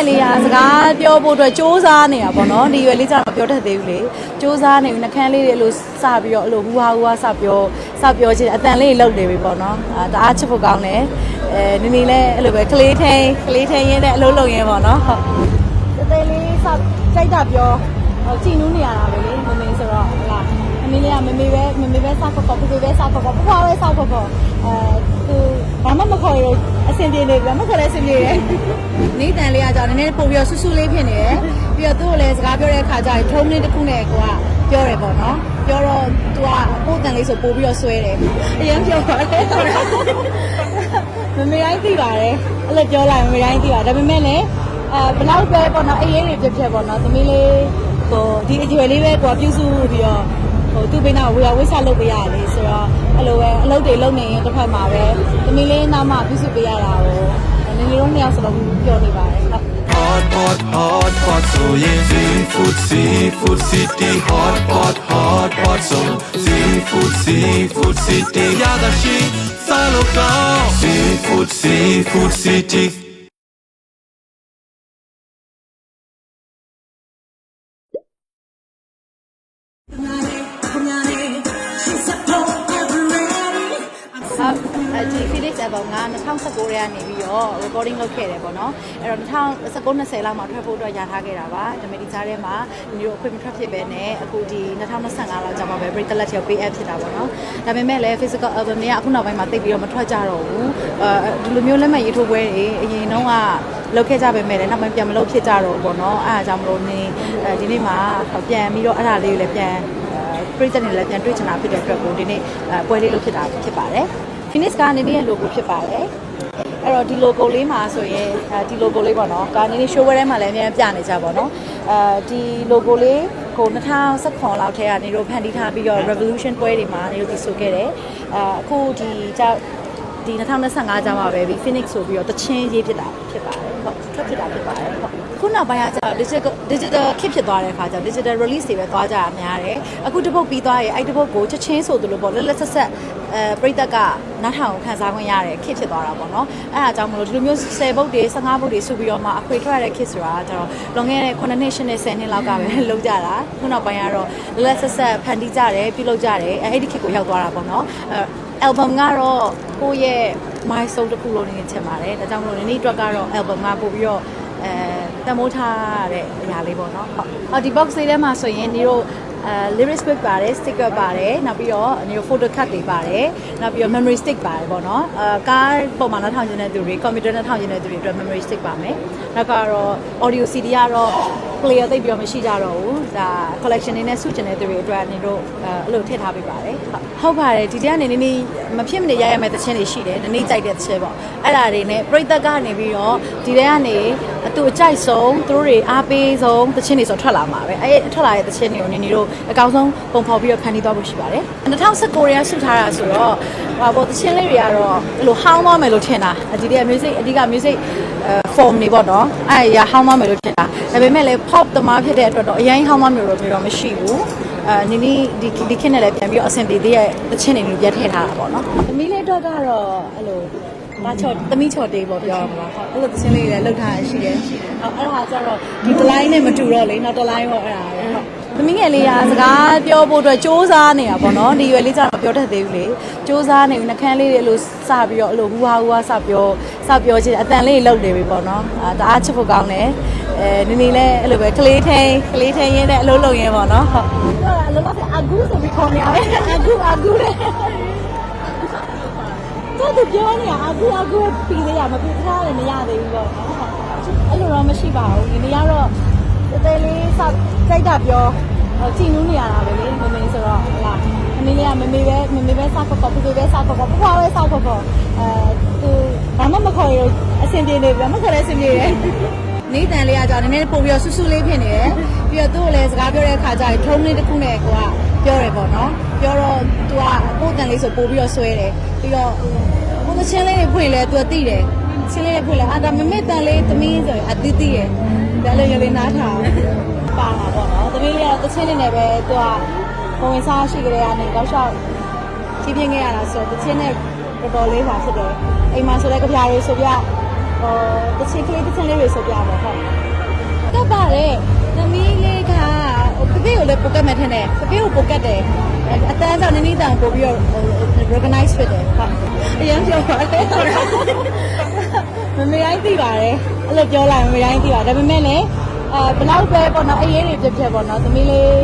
ယ်လေးကစကားပြောဖို့အတွက်စူးစမ်းနေတာပေါ့နော်ဒီရွယ်လေးကျတော့ပြောတတ်သေးဘူးလေစူးစမ်းနေပြီနှကန်းလေးတွေအဲ့လိုစပြီးတော့အဲ့လိုဟူဟာဟူဟာစပြောစပြောချင်အတန်လေးလှုပ်နေပြီပေါ့နော်အာတအားချစ်ဖို့ကောင်းတယ်အဲနင်းနေလဲအဲ့လိုပဲကလေးထိန်ကလေးထိန်ရင်းနဲ့အလုံးလုံးရင်းပေါ့နော်ဟုတ်တသေးလေးစကြိုက်တာပြောဟိုကြည်နူးနေရတာပဲလေမမင်းဆိုတော့ဟလာ အမေလေးကမမေပဲမမေပဲစခေါ်ခေါ်ပူပူပဲစခေါ်ခေါ်ပူပွားပဲစခေါ်ခေါ်အဲသူဘာမှမခေါ်ရအဆင်ပြေနေပြီမခေါ်တဲ့အဆင်ပြေတယ်နေတန်လေးကကြောင့်နည်းနည်းပို့ပြီးတော့ဆူဆူလေးဖြစ်နေတယ်ပြီးတော့သူ့ကိုလည်းစကားပြောတဲ့အခါကျရင်ထုံးလေးတစ်ခုနဲ့ကိုကပြောတယ်ပေါ့နော်ပြောတော့သူကပို့တန်လေးဆိုပို့ပြီးတော့ဆွဲတယ်အရင်ပြောပါတယ်မမေတိုင်းသိပါတယ်အဲ့လိုပြောလိုက်မမေတိုင်းသိပါဒါပေမဲ့လည်းအဲဘလောက်ပဲပေါ့နော်အေးအေးတွေဖြစ်ဖြစ်ပေါ့နော်သမီးလေးဟိုဒီအကျွယ်လေးပဲကိုကပြုစုပြီးတော့ ဟိုသူ့ဘေးနာဝေယဝိဆလုပ်ပေးရလေဆိုတော့အဲ့လိုပဲအလုပ်တွေလုပ်နေရင်တစ်ဖက်မှာပဲသမီးလေးနောက်မှပြုစုပေးရတာကိုနင်တို့နှစ်ယောက်စလုံးပြောနေပါတယ်ဟုတ် Hot, hot, hot, hot, so yeah. Seafood, seafood city. Hot, hot, hot, hot, so seafood, seafood city. Yadashi, salo down. Seafood, seafood city. ဒီ Felix album က2019ရဲကနေပြီးတော့ recording လုပ်ခဲ့တယ်ပေါ့နော်အဲ့တော့2019 20လောက်မှာထွက်ဖို့အတွက်ရထားခဲ့တာပါဒါပေမဲ့ဒီကြားထဲမှာဒီလိုအခွင့်မထွက်ဖြစ်ပဲနဲ့အခုဒီ2025လောက်ကြာမှာပဲ break တက်လက်ချေ pay app ဖြစ်တာပေါ့နော်ဒါပေမဲ့လည်း physical album တွေကအခုနောက်ပိုင်းမှာတိတ်ပြီးတော့မထွက်ကြတော့ဘူးအဲဒီလိုမျိုးလက်မှတ်ရေးထိုးပွဲတွေအရင်တော့ကလုပ်ခဲ့ကြပေမဲ့လည်းနောက်ပိုင်းပြန်မလုပ်ဖြစ်ကြတော့ဘူးပေါ့နော်အဲအားကြောင့်မလို့နေအဲဒီနေ့မှာပြန်ပြီးတော့အဲ့ဒါလေးကိုလည်းပြန်ပြည်သက်နေလည်းပြန်တွေ့ချင်တာဖြစ်တဲ့အတွက်ကိုဒီနေ့ပွဲလေးလုပ်ဖြစ်တာဖြစ်ပါတယ် Phoenix ကနေဒီရဲ့ logo ဖြစ်ပါတယ်အဲ့တော့ဒီ logo လေးမှာဆိုရင်အဲဒီ logo လေးပေါ့နော်ကာနေနေ show ထဲမှာလည်းအများကြီးပြနေကြပါတော့အဲဒီ logo လေးကို2019လောက်ထဲကနေတို့ဖန်တီးထားပြီးတော့ revolution ပွဲတွေမှာနေတို့တည်ဆိုခဲ့တယ်အဲအခုဒီကြောက်ဒီ2025ကျမှပဲဒီ Phoenix ဆိုပြီးတော့တချင်းရေးဖြစ်တာဖြစ်ပါတယ်ဟုတ်ထွက်ဖြစ်တာဖြစ်ပါတယ်ဟုတ် ခုနောက်ပိုင်းကကျတော့ digital digital ခစ်ဖြစ်သွားတဲ့အခါကျတော့ digital release တွေပဲသွားကြတာများတယ်အခုတစ်ပုတ်ပြီးသွားရင်အဲ့တစ်ပုတ်ကိုချက်ချင်းဆိုသလိုပေါ့လက်လက်ဆက်ဆက်အဲပြိသက်ကနားထောင်ခံစားခွင့်ရတယ်ခစ်ဖြစ်သွားတာပေါ့နော်အဲ့ဒါကြောင့်မလို့ဒီလိုမျိုး10ပုတ်တွေ15ပုတ်တွေစုပြီးတော့မှအခွေထွက်ရတဲ့ခစ်ဆိုတာကျတော့လွန်ခဲ့တဲ့9နှစ်10နှစ်10နှစ်လောက်ကပဲလုပ်ကြတာခုနောက်ပိုင်းကတော့လက်လက်ဆက်ဆက်ဖန်တီးကြတယ်ပြုလုပ်ကြတယ်အဲ့ဒီခစ်ကိုရောက်သွားတာပေါ့နော်အဲ album ကတော့ကိုယ့်ရဲ့ milestone တစ်ခုလို့နေချင်ပါတယ်ဒါကြောင့်မလို့ဒီနေ့အတွက်ကတော့ album ကပို့ပြီးတော့ အဲတမိုးထားရတဲ့အရာလေးပေါ့နော်ဟုတ်အော်ဒီ box လေးထဲမှာဆိုရင်ဒီတို့အဲ lyrics book ပါတယ် sticker ပါတယ်နောက်ပြီးတော့ဒီတို့ photo card တွေပါတယ်နောက်ပြီးတော့ memory stick ပါတယ်ပေါ့နော်အဲကားပုံမှန်နှထောင်ခြင်းတဲ့သူတွေ computer နှထောင်ခြင်းတဲ့သူတွေအတွက် memory stick ပါမယ်နောက်ကတော့ audio CD ကတော့ player သိပ်ပြီးတော့မရှိကြတော့ဘူးဒါ collection နေနဲ့စုကျင်တဲ့သူတွေအတွက်နေတို့အဲအဲ့လိုထည့်ထားပေးပါတယ်ဟုတ်ဟုတ်ပါတယ်ဒီတရားနေနေနေမဖြစ်မနေရရမယ့်သချင်းတွေရှိတယ်နည်းနည်းကြိုက်တဲ့သချင်းပေါ့အဲ့ဒါတွေနဲ့ပြိသက်ကနေပြီးတော့ဒီထဲကနေအတူအကြိုက်ဆုံးသူတို့တွေအားပေးဆုံးသချင်းတွေဆိုထွက်လာမှာပဲအဲ့ထွက်လာတဲ့သချင်းတွေကိုနေနေတို့အကောင်းဆုံးပုံဖော်ပြီးတော့ဖန်တီးသွားဖို့ရှိပါတယ်2019ရဲဆုထားတာဆိုတော့ ဟောပေါ့သချင်းလေးတွေကတော့အဲ့လိုဟောင်းသွားမယ်လို့ထင်တာဒီတည်း music အဓိက music အဲ form တွေပေါ့နော်အဲ့ရဟောင်းသွားမယ်လို့ထင်တာဒါပေမဲ့လည်း pop သမားဖြစ်တဲ့အတွက်တော့အရင်ဟောင်းသွားမျိုးတော့မျိုးတော့မရှိဘူးအဲနင်းနီးဒီဒီခင်းနဲ့လည်းပြန်ပြီးတော့အဆင်ပြေသေးရဲ့တချင်းတွေမျိုးပြတ်ထည့်ထားတာပေါ့နော်သမီးလေးတော့ကတော့အဲ့လို မချော်သမီးချော်တေးပေါ့ပြောရမှာဟုတ်အဲ့လိုတချင်းလေးတွေလည်းလှုပ်ထားရရှိတယ်ဟုတ်အဲ့ဒါကျတော့ဒီတလိုင်းနဲ့မတူတော့လေနောက်တလိုင်းပေါ့အဲ့ဒါပဲဟုတ်သမီးငယ်လေးကစကားပြောဖို့အတွက်စူးစမ်းနေတာပေါ့နော်ဒီရွယ်လေးကျတော့ပြောတတ်သေးဘူးလေစူးစမ်းနေပြီနှကန်းလေးတွေအဲ့လိုစပြီးတော့အဲ့လိုဟူဟာဟူဟာစပြောစပြောချင်အတန်လေးလှုပ်နေပြီပေါ့နော်အာတအားချစ်ဖို့ကောင်းတယ်အဲနင်းနေလဲအဲ့လိုပဲကလေးထိန်ကလေးထိန်ရင်းနဲ့အလုံးလုံးရင်းပေါ့နော်ဟုတ်အလုံးလုံးအဂူဆိုပြီးခေါ်နေရတယ်အဂူအဂူလေ တော့သူပြောနေတာအဂူအဂူပြီးသေးရမပြီးထားလည်းမရသေးဘူးပေါ့နော်အဲ့လိုတော့မရှိပါဘူးဒီနေ့ကတော့တတဲလေးစကြိုက်တာပြောကြည်နူးနေရတာပဲလေမမေဆိုတော့ဟလာအမေလေးကမမေပဲမမေပဲစောက်ခေါ်ခေါ်ပူပူပဲစောက်ခေါ်ခေါ်ပူပွားပဲစောက်ခေါ်ခေါ်အဲသူဘာမှမခေါ်ရအဆင်ပြေနေပြီမခေါ်တဲ့အဆင်ပြေတယ်နေတန်လေးကကြောင့်နည်းနည်းပို့ပြီးတော့ဆူဆူလေးဖြစ်နေတယ်ပြီးတော့သူ့ကိုလည်းစကားပြောတဲ့အခါကျရင်ထုံးလေးတစ်ခုနဲ့ကိုကပြောတယ်ပေါ့နော် ပြောတော့သူကကိုယ်တန်လေးဆိုပို့ပြီးတော့ဆွဲတယ်ပြီးတော့ကိုယ်ချင်းလေးတွေဖွင့်လဲ तू သိတယ်ချင်းလေးတွေဖွင့်လဲအာဒါမမေတန်လေးသမီးဆိုရင်အတိတိရယ်ဒါလည်းရလေးနားထောင်ပါမှာပေါ့နော်သမီးလေးကတော့တချင်းနေနဲ့ပဲသူကကိုဝင်စားရှိကြတဲ့အနေတော့ရှောက်ဖြည်းဖြည်းခဲ့ရတာဆိုတချင်းနဲ့တော်တော်လေးပါဖြစ်တယ်အိမ်မှာဆိုလည်းကြပြားတွေဆိုပြဟိုတချင်ကလေးတချင်လေးတွေဆိုပြပါဟုတ်ကပ်ပါတယ်သမီးလေးကဟို ပပေကိုလည်းပိုကတ်မယ်ထင်တယ်ပပေကိုပိုကတ်တယ်အတန်းကြောင့်နည်းနည်းတောင်ပို့ပြီးတော့ recognize ဖြစ်တယ်ဟုတ်အရင်ပြောပါတယ်မမေတိုင်းသိပါတယ်အဲ့လိုပြောလိုက်မမေတိုင်းသိပါတယ်ဒါပေမဲ့လည်းအဲဘလောက်ပဲပေါ့နော်အရေးတွေဖြစ်ဖြစ်ပေါ့နော်သမီးလေး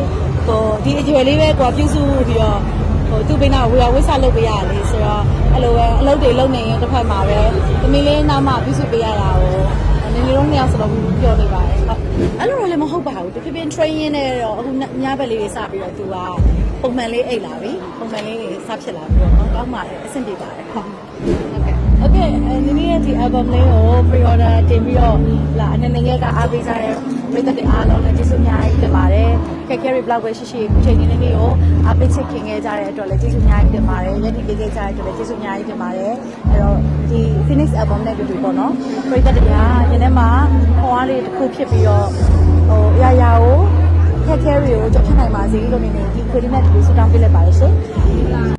ဟိုဒီအကျွယ်လေးပဲကိုပြုစုပြီးတော့ဟိုသူ့ဘေးနာဝေယဝိဆလုပ်ပေးရလေဆိုတော့အဲ့လိုပဲအလုပ်တွေလုပ်နေရင်တစ်ဖက်မှာပဲသမီးလေးနောက်မှပြုစုပေးရတာကို နင်လေးတို့နှစ်ယောက်စလုံးပြောနေပါတယ်ဟုတ်အဲ့လိုတော့လည်းမဟုတ်ပါဘူးတဖြည်းဖြည်း training နဲ့တော့အခုညဘက်လေးတွေစပြီးတော့သူကပုံမှန်လေးအိတ်လာပြီပုံမှန်လေးစဖြစ်လာပြီးတော့ကောင်းပါတယ်အဆင်ပြေပါတယ်ဟုတ် ဟုတ်ကဲ့နင်းရဲ့ဒီ album လေးကို pre order တင်ပြီးတော့လာအနေနဲ့ရဲ့ကအားပေးကြတဲ့မိသက်တွေအားလုံးလည်းကျေးဇူးအများကြီးတင်ပါတယ်ခက်ခဲတွေဘလောက်ပဲရှိရှိခုချိန်လေးလေးကိုအားပေးချစ်ခင်ခဲ့ကြတဲ့အတွက်လည်းကျေးဇူးအများကြီးတင်ပါတယ်ယနေ့ပေးခဲ့ကြတဲ့အတွက်လည်းကျေးဇူးအများကြီးတင်ပါတယ်အဲ့တော့ဒီ Phoenix album နဲ့တူတူပေါ့နော်ပရိသတ်တွေကယနေ့မှဟောအားလေးတစ်ခုဖြစ်ပြီးတော့ဟိုအရာရာကိုခက်ခဲတွေကိုကြောက်ဖြတ်နိုင်ပါစေလို့နေနေဒီ coordinate ကိုစတောင်းပေးလိုက်ပါတယ်ရှင်